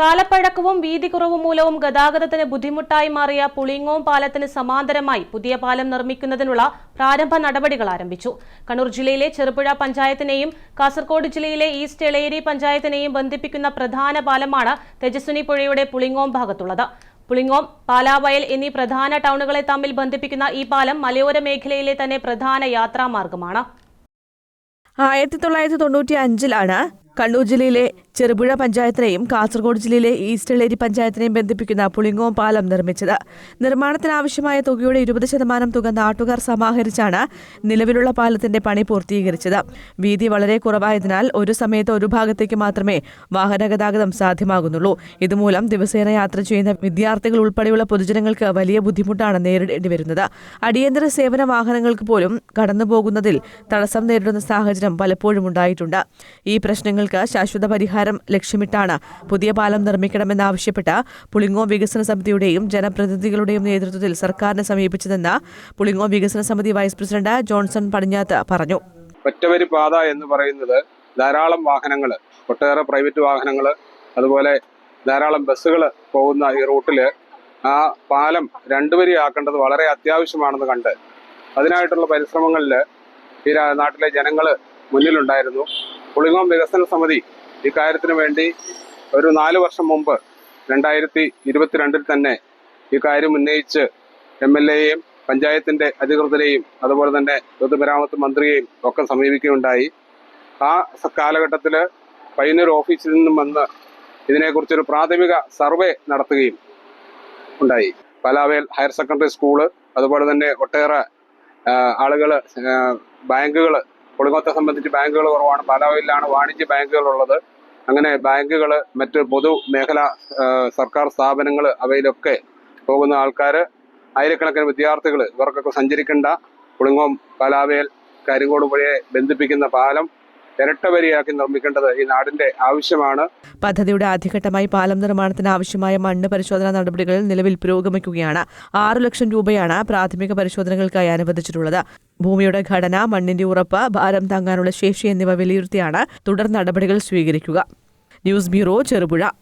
കാലപ്പഴക്കവും വീതി കുറവും മൂലവും ഗതാഗതത്തിന് ബുദ്ധിമുട്ടായി മാറിയ പുളിങ്ങോം പാലത്തിന് സമാന്തരമായി പുതിയ പാലം നിർമ്മിക്കുന്നതിനുള്ള പ്രാരംഭ നടപടികൾ ആരംഭിച്ചു. കണ്ണൂർ ജില്ലയിലെ ചെറുപുഴ പഞ്ചായത്തിനെയും കാസർഗോഡ് ജില്ലയിലെ ഈസ്റ്റ് എളേരി പഞ്ചായത്തിനെയും ബന്ധിപ്പിക്കുന്ന പ്രധാന പാലമാണ് തെജസ്വിനി പുഴയുടെ പുളിങ്ങോം ഭാഗത്തുള്ളത്. പുളിങ്ങോം പാലാവയൽ എന്നീ പ്രധാന ടൗണുകളെ തമ്മിൽ ബന്ധിപ്പിക്കുന്ന ഈ പാലം മലയോര മേഖലയിലെ തന്നെ പ്രധാന യാത്രാമാർഗമാണ്. ആയിരത്തി തൊള്ളായിരത്തി തൊണ്ണൂറ്റി അഞ്ചിലാണ് കണ്ണൂർ ജില്ലയിലെ ചെറുപുഴ പഞ്ചായത്തിനെയും കാസർഗോഡ് ജില്ലയിലെ ഈസ്റ്റ് എളേരി പഞ്ചായത്തിനെയും ബന്ധിപ്പിക്കുന്ന പുളിങ്ങോം പാലം നിർമ്മിച്ചത്. നിർമ്മാണത്തിനാവശ്യമായ തുകയുടെ ഇരുപത് ശതമാനം തുക നാട്ടുകാർ സമാഹരിച്ചാണ് നിലവിലുള്ള പാലത്തിന്റെ പണി പൂർത്തീകരിച്ചത്. വീതി വളരെ കുറവായതിനാൽ ഒരു സമയത്ത് ഒരു ഭാഗത്തേക്ക് മാത്രമേ വാഹന ഗതാഗതം സാധ്യമാകുന്നുള്ളൂ. ഇതുമൂലം ദിവസേന യാത്ര ചെയ്യുന്ന വിദ്യാർത്ഥികൾ ഉൾപ്പെടെയുള്ള പൊതുജനങ്ങൾക്ക് വലിയ ബുദ്ധിമുട്ടാണ് നേരിടേണ്ടി വരുന്നത്. അടിയന്തര സേവന വാഹനങ്ങൾക്ക് പോലും കടന്നുപോകുന്നതിൽ തടസ്സം നേരിടുന്ന സാഹചര്യം പലപ്പോഴും ഉണ്ടായിട്ടുണ്ട്. ഈ പ്രശ്നങ്ങൾക്ക് ശാശ്വത പരിഹാരം ലക്ഷ്യമിട്ടാണ് പുതിയ പാലം നിർമ്മിക്കണമെന്നാവശ്യപ്പെട്ട് പുളിങ്ങോ വികസന സമിതിയുടെയും ജനപ്രതിനിധികളുടെയും നേതൃത്വത്തിൽ സർക്കാരിനെ സമീപിച്ചതെന്ന് പുളിങ്ങോ വികസന സമിതി വൈസ് പ്രസിഡന്റ് ജോൺസൺ പടിഞ്ഞാത്ത് പറഞ്ഞു. ഒറ്റവരി പാത എന്ന് പറയുന്നത് ധാരാളം വാഹനങ്ങൾ ഒട്ടേറെ പ്രൈവറ്റ് വാഹനങ്ങൾ അതുപോലെ ധാരാളം ബസ്സുകൾ പോകുന്ന ഈ റൂട്ടിൽ ആ പാലം രണ്ടുവരി ആക്കേണ്ടത് വളരെ അത്യാവശ്യമാണെന്ന് കണ്ട് അതിനായിട്ടുള്ള പരിശ്രമങ്ങളിൽ ഈ നാട്ടിലെ ജനങ്ങൾ മുന്നിലുണ്ടായിരുന്നു. പുളിങ്ങോം വികസന സമിതി ഇക്കാര്യത്തിന് വേണ്ടി ഒരു നാല് വർഷം മുമ്പ് രണ്ടായിരത്തി ഇരുപത്തിരണ്ടിൽ തന്നെ ഈ കാര്യം ഉന്നയിച്ച് എം എൽ എയെയും പഞ്ചായത്തിന്റെ അധികൃതരെയും അതുപോലെ തന്നെ പൊതുമരാമത്ത് മന്ത്രിയെയും ഒക്കെ സമീപിക്കുകയുണ്ടായി. ആ കാലഘട്ടത്തിൽ പയ്യന്നൂർ ഓഫീസിൽ നിന്നും വന്ന് ഇതിനെക്കുറിച്ചൊരു പ്രാഥമിക സർവേ നടത്തുകയും ഉണ്ടായി. പലാവേൽ ഹയർ സെക്കൻഡറി സ്കൂൾ അതുപോലെ തന്നെ ഒട്ടേറെ ആളുകൾ ബാങ്കുകൾ കുളിങ്ങോത്തെ സംബന്ധിച്ച് ബാങ്കുകൾ കുറവാണ്. പലാവേലിലാണ് വാണിജ്യ ബാങ്കുകൾ ഉള്ളത് അങ്ങനെ ബാങ്കുകൾ മറ്റ് പൊതു മേഖല സർക്കാർ സ്ഥാപനങ്ങൾ അവയിലൊക്കെ പോകുന്ന ആൾക്കാർ ആയിരക്കണക്കിന് വിദ്യാർത്ഥികൾ ഇവർക്കൊക്കെ സഞ്ചരിക്കേണ്ട പുളിങ്ങോം പാലാവേൽ കരിങ്കോട് പുഴയെ ബന്ധിപ്പിക്കുന്ന പാലം ഇരട്ട വരിയാക്കി നിർമ്മിക്കേണ്ടത് ഈ നാടിന്റെ ആവശ്യമാണ്. പദ്ധതിയുടെ ആദ്യഘട്ടമായി പാലം നിർമ്മാണത്തിന് ആവശ്യമായ മണ്ണ് പരിശോധനാ നടപടികൾ നിലവിൽ പുരോഗമിക്കുകയാണ്. ആറു ലക്ഷം രൂപയാണ് പ്രാഥമിക പരിശോധനകൾക്കായി അനുവദിച്ചിട്ടുള്ളത്. ഭൂമിയുടെ ഘടന മണ്ണിന്റെ ഉറപ്പ് ഭാരം താങ്ങാനുള്ള ശേഷി എന്നിവ വിലയിരുത്തിയാണ് തുടർ നടപടികൾ സ്വീകരിക്കുക. News bureau Cherupuzha.